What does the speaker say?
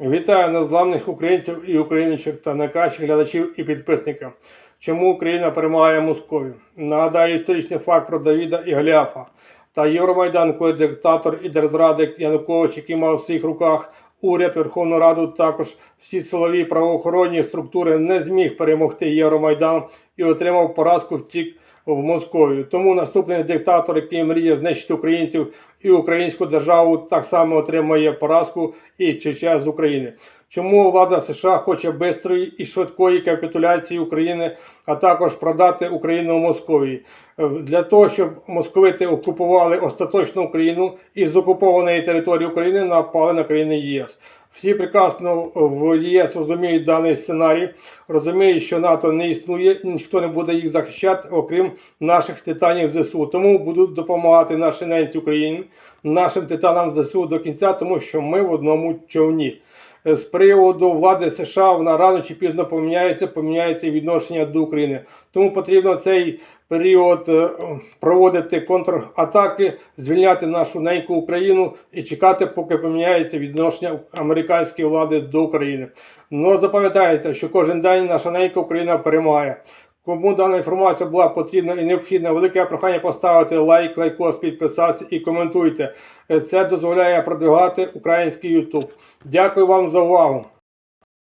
Вітаю незламних українців і україночок та найкращих глядачів і підписників. Чому Україна перемагає Московію? Нагадаю історичний факт про Давіда і Голіафа та Євромайдан, коли диктатор і держзрадник Янукович, який мав в своїх руках уряд, Верховну Раду, також всі силові правоохоронні структури не зміг перемогти Євромайдан і отримав поразку втік в Московію. Тому наступний диктатор, який мріє знищити українців і українську державу, так само отримає поразку і ЧЧ з України. Чому влада США хоче швидкої і швидкої капітуляції України, а також продати Україну Московії? Е, Для того, щоб московити окупували остаточно Україну і з окупованої території України напали на країни ЄС. Всі прекрасно в ЄС розуміють даний сценарій, розуміють, що НАТО не існує, ніхто не буде їх захищати, окрім наших титанів ЗСУ. Тому будуть допомагати наші ненці України, нашим титанам ЗСУ до кінця, тому що ми в одному човні. Е, З приводу влади США вона рано чи пізно поміняється, поміняється відношення до України. Тому потрібно цей період е, проводити контратаки, звільняти нашу неньку Україну і чекати, поки поміняється відношення американської влади до України. Ну запам'ятається, що кожен день наша ненька Україна перемагає. Кому дана інформація була потрібна і необхідна, велике прохання поставити лайк, лайкос, підписатися і коментуйте. Це дозволяє продвигати український YouTube. Дякую вам за увагу.